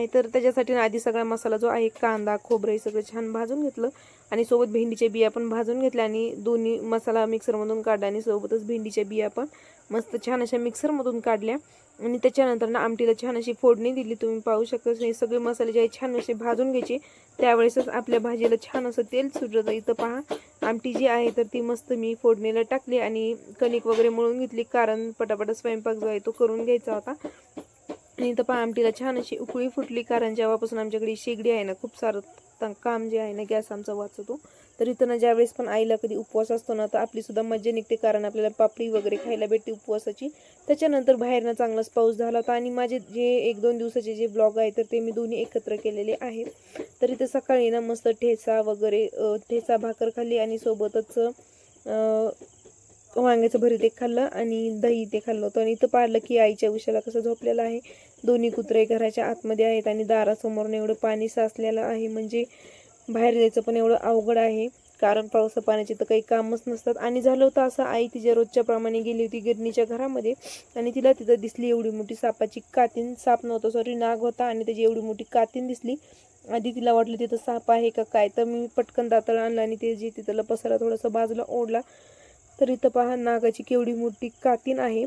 आहे तर त्याच्यासाठी आधी सगळा मसाला जो आहे कांदा खोबरं हे सगळं छान भाजून घेतलं. आणि सोबत भेंडीच्या बिया पण भाजून घेतल्या आणि दोन्ही मसाला मिक्सरमधून काढला आणि सोबतच भेंडीच्या बिया पण मस्त छान अशा मिक्सरमधून काढल्या. आणि त्याच्यानंतर ना आमटीला छान अशी फोडणी दिली. तुम्ही पाहू शकता हे सगळे मसाले जे आहे छान असे भाजून घ्यायचे. त्यावेळेसच आपल्या भाजीला छान असं तेल सुटतं इथं पहा आमटी जी आहे तर ती मस्त मी फोडणीला टाकली आणि कणिक वगैरे मळून घेतली. कारण पटापट स्वयंपाक जो आहे तो करून घ्यायचा होता. आणि इथं पहा आमटीला छान अशी उकळी फुटली कारण जेव्हापासून आमच्याकडे शेगडी आहे ना खूप सारं काम जे आहे ना गॅस आमचा वाचतो. तर इथं ना ज्यावेळेस पण आईला कधी उपवास असतो ना तर आपली सुद्धा मज्जा निघते कारण आपल्याला पापडी वगैरे खायला भेटते उपवासाची. त्याच्यानंतर बाहेरनं चांगलाच पाऊस झाला होता आणि माझे जे एक दोन दिवसाचे जे ब्लॉग आहे तर ते मी दोन्ही एकत्र केलेले आहेत. तर इथं सकाळी ना मस्त ठेचा वगैरे ठेचा भाकर खाल्ली आणि सोबतच वांग्याचं भरीत एक खाल्लं आणि दही ते खाल्लं होतं. आणि इथं पाहिलं की आईच्या उशाला कसं झोपलेलं आहे. दोन्ही कुत्रे घराच्या आतमध्ये आहेत आणि दारासमोरून एवढं पाणी साचलेलं आहे. म्हणजे बाहेर जायचं पण एवढं अवघड आहे. कारण पावसा पाण्याचे तर काही कामच नसतात. आणि झालं होतं असं आई तिच्या रोजच्या प्रमाणे गेली होती गिरणीच्या घरामध्ये. आणि तिला तिथं दिसली एवढी मोठी सापाची कातीन. साप नव्हतं सॉरी नाग होता आणि त्याची एवढी मोठी कातीन दिसली. आधी तिला वाटलं तिथं साप आहे का काय? तर मी पटकन दातळ आणलं आणि ते जे तिथं पसरा थोडंसं बाजूला ओढला. तर इथं पहा नागाची केवढी मोठी कातीन आहे.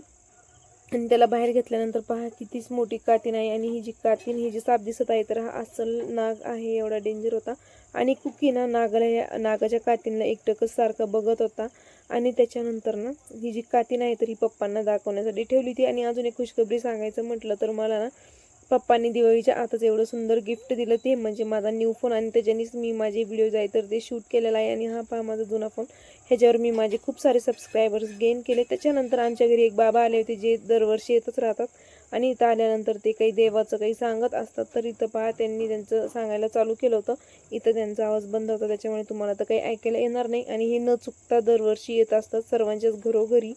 आणि त्याला बाहेर घेतल्यानंतर पहा कितीच मोठी कातीन आहे आणि ही जी कातीन ही जी साप दिसत आहे तर हा अस्सल नाग आहे एवढा डेंजर होता. आणि कुकी ना नागाला या नागाच्या कातीनला एकटकच सारखं बघत होता. आणि त्याच्यानंतर ना ही जी कातीन आहे तर ही पप्पांना दाखवण्यासाठी ठेवली होती. आणि अजून एक खुशखबरी सांगायचं म्हटलं तर मला ना पप्पांनी दिवाळीच्या आताच एवढं सुंदर गिफ्ट दिलं ते. म्हणजे माझा न्यू फोन आणि त्याच्यानेच मी माझे व्हिडिओज आहे तर ते शूट केलेला आहे. आणि हा पहा माझा जुना फोन ह्याच्यावर मी माझे खूप सारे सबस्क्रायबर्स गेन केले. त्याच्यानंतर आमच्या घरी एक बाबा आले होते जे दरवर्षी येतच राहतात. आणि इथं आल्यानंतर ते काही देवाचं काही सांगत असतात. तर इथं पहा त्यांनी त्यांचं सांगायला चालू केलं होतं. इथं त्यांचा आवाज बंद होता. त्याच्यामुळे तुम्हाला तर काही ऐकायला येणार नाही. आणि हे न चुकता दरवर्षी येत असतात सर्वांच्याच घरोघरी.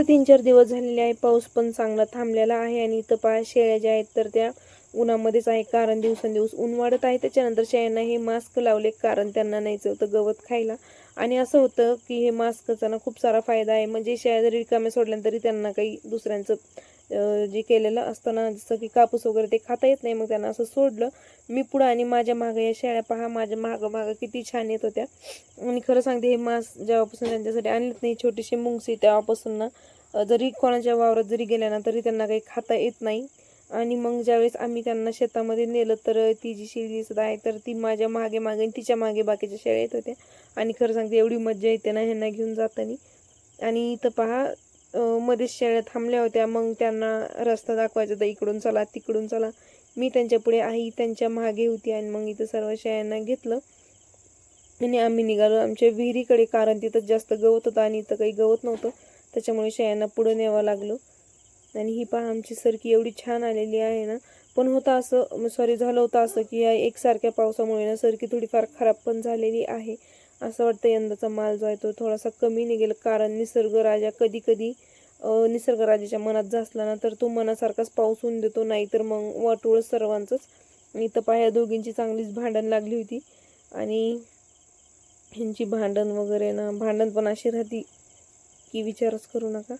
आता तीन चार दिवस झालेले आहे. पाऊस पण चांगला थांबलेला आहे आणि इथं पहा शेळ्या ज्या आहेत तर त्या उन्हामध्येच आहे. कारण दिवसेंदिवस ऊन वाढत आहे. त्याच्यानंतर शेळ्यांना हे मास्क लावले कारण त्यांना न्यायचं होतं गवत खायला. आणि असं होतं की हे मास्कचा ना खूप सारा फायदा आहे. म्हणजे शेळ्या जरी रिकाम्या सोडल्या तरी त्यांना काही दुसऱ्यांचं जे केलेलं असताना जसं की कापूस वगैरे ते खाता येत नाही मग त्यांना असं सोडलं. मी पुढं आणि माझ्या मागं या शेळ्या पहा माझ्या मागं मागं किती छान येत होत्या. आणि खरं सांगते हे मास जेव्हापासून त्यांच्यासाठी आणलेत नाही छोटीशी मुंगसी तेव्हापासून ना जरी कोणाच्या वावरात जरी गेल्या ना तरी त्यांना काही खाता येत नाही. आणि मग ज्यावेळेस आम्ही त्यांना शेतामध्ये नेलं तर ती जी शेळी दिसत आहे तर ती माझ्या मागे मागे आणि तिच्यामागे बाकीच्या शेळ्या येत होत्या. आणि खरं सांगते एवढी मज्जा येते ना ह्यांना घेऊन जाताना. आणि इथं पहा मध्येच शेळ्या थांबल्या होत्या. मग त्यांना रस्ता दाखवायचा होता. इकडून चला तिकडून चला. मी त्यांच्या पुढे आई त्यांच्या मागे होती आणि मग इथं सर्व शेळ्यांना घेतलं. आणि आम्ही निघालो. आमच्या विहिरीकडे कारण तिथं जास्त गवत होतं आणि इथं काही गवत नव्हतं. त्याच्यामुळे शेळ्यांना पुढं न्यावं लागलं. आणि ही पहा आमची सरकी एवढी छान आलेली आहे ना. पण होतं असं सॉरी झालं होतं असं की या एकसारख्या पावसामुळे ना सरकी थोडीफार खराब पण झालेली आहे. असं वाटतं यंदाचा माल जो आहे तो थोडासा कमी निघेल. कारण निसर्गराजा कधी कधी निसर्गराजाच्या मनात जासला ना तर तो मनासारखाच पाऊस होऊन देतो. नाहीतर मग वाटोळ सर्वांचंच. इथं पाया दोघींची चांगलीच भांडण लागली होती. आणि ह्यांची भांडण वगैरे ना भांडण पण अशी राहती की विचारच करू नका.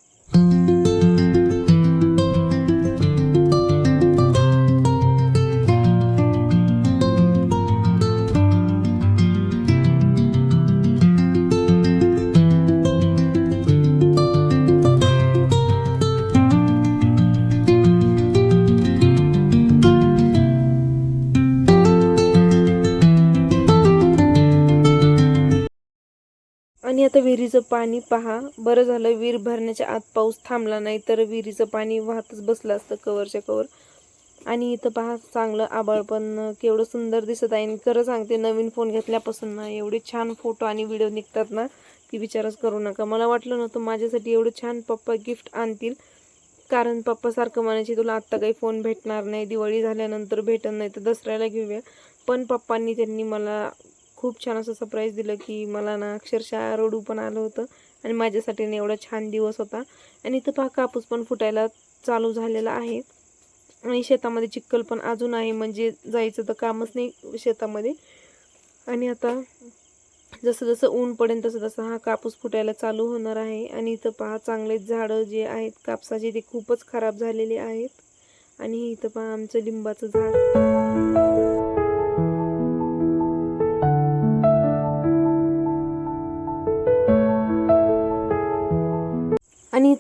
विहिरीचं पाणी पहा. बरं झालं विहीर भरण्याच्या आत पाऊस थांबला नाही तर विहिरीचं पाणी वाहतच बसलं असतं कवरच्या कवर. आणि इथं पहा चांगलं आबाळ पण केवढं सुंदर दिसत आहे. आणि खरं सांगते नवीन फोन घेतल्यापासून ना एवढे छान फोटो आणि व्हिडिओ निघतात ना की विचारच करू नका. मला वाटलं नव्हतं माझ्यासाठी एवढं छान पप्पा गिफ्ट आणतील. कारण पप्पासारखं म्हणायची तुला आत्ता काही फोन भेटणार नाही दिवाळी झाल्यानंतर भेटत नाही तर दसऱ्याला घेऊया. पण पप्पांनी त्यांनी मला खूप छान असं सरप्राईज दिलं की मला ना अक्षरशः रडू पण आलं होतं आणि माझ्यासाठी ना एवढा छान दिवस होता. आणि इथं पहा कापूस पण फुटायला चालू झालेला आहे. आणि शेतामध्ये चिक्कल पण अजून आहे म्हणजे जायचं तर कामच नाही शेतामध्ये. आणि आता जसं जसं ऊन पडेल तसं तसं हा कापूस फुटायला चालू होणार आहे. आणि इथं पहा चांगले झाडं जे आहेत कापसाचे ते खूपच खराब झालेले आहेत. आणि इथं पहा आमचं लिंबाचं झाड.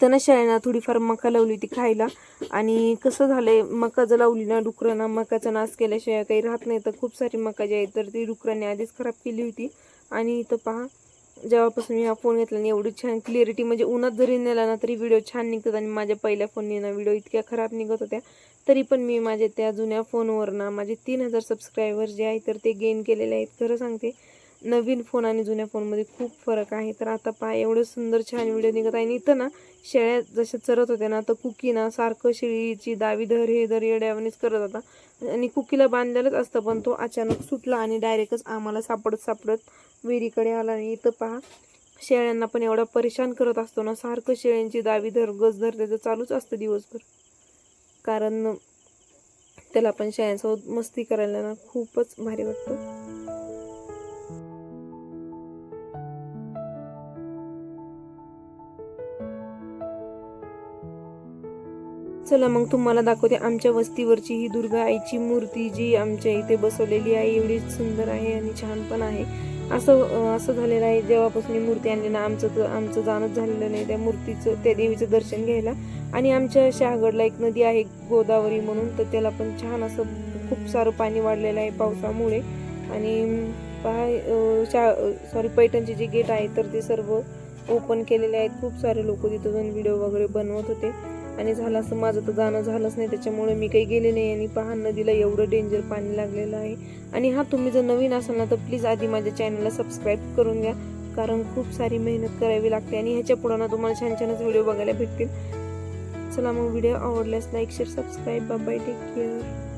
इथं ना शाळेना थोडीफार मका लावली होती खायला. आणि कसं झालंय मका जर लावली ना डुकरांना मकाचा नाश केल्याशिवाय काही राहत नाही तर खूप सारी मका जी आहे तर ती डुकरांनी आधीच खराब केली होती. आणि इथं पहा जेव्हापासून मी हा फोन घेतला आणि एवढी छान क्लिअरिटी म्हणजे उन्हात जरी नेला ना तरी व्हिडिओ छान निघतात. आणि माझ्या पहिल्या फोनने ना व्हिडिओ इतक्या खराब निघत होत्या. तरी पण मी माझ्या त्या जुन्या फोनवर ना माझे तीन हजार सबस्क्रायबर जे आहे तर ते गेन केलेले आहेत. खरं सांगते नवीन फोन आणि जुन्या फोनमध्ये खूप फरक आहे. तर आता पहा एवढं सुंदर छान व्हिडिओ निघत आहे. आणि इथं ना शेळ्या जशा चरत होत्या ना तर कुकी ना सारखं शेळीची दावी धर हे धर येड्यावानीच करत होता. आणि कुकीला बांधलेलंच असतं पण तो अचानक सुटला आणि डायरेक्टच आम्हाला सापडत सापडत विहिरीकडे आला. आणि इथं पहा शेळ्यांना पण एवढा परेशान करत असतो ना सारखं शेळ्यांची दावी धर गज धर त्याचं चालूच असतं दिवसभर. कारण त्याला पण शेळ्यांसोबत मस्ती करायला ना खूपच भारी वाटतं. चला मग तुम्हाला दाखवते आमच्या वस्तीवरची ही दुर्गा आईची मूर्ती जी आमच्या इथे बसवलेली आहे. एवढी सुंदर आहे आणि छान पण आहे. असं असं झालेलं आहे. जेव्हापासून ही मूर्ती आणली ना आमचं तर आमचं जाणंच झालेलं नाही त्या मूर्तीचं त्या देवीचं दर्शन घ्यायला. आणि आमच्या शहागडला एक नदी आहे गोदावरी म्हणून तर त्याला पण छान असं खूप सारं पाणी वाढलेलं आहे पावसामुळे. आणि पहा शा सॉरी पैठणचे जे गेट आहे तर ते सर्व ओपन केलेले आहेत. खूप सारे लोक तिथं जाऊन व्हिडिओ वगैरे बनवत होते. आणि झालं असं माझं तर जाणं झालंच नाही. त्याच्यामुळे मी काही गेले नाही आणि पहा नदीला एवढं डेंजर पाणी लागलेलं आहे. आणि हा तुम्ही जर नवीन असाल ना तर प्लीज आधी माझ्या चॅनलला सबस्क्राईब करून घ्या. कारण खूप सारी मेहनत करावी लागते आणि ह्याच्या पुढं ना तुम्हाला छान छानच व्हिडिओ बघायला भेटतील. चला मग व्हिडिओ आवडल्यास like share subscribe bye take care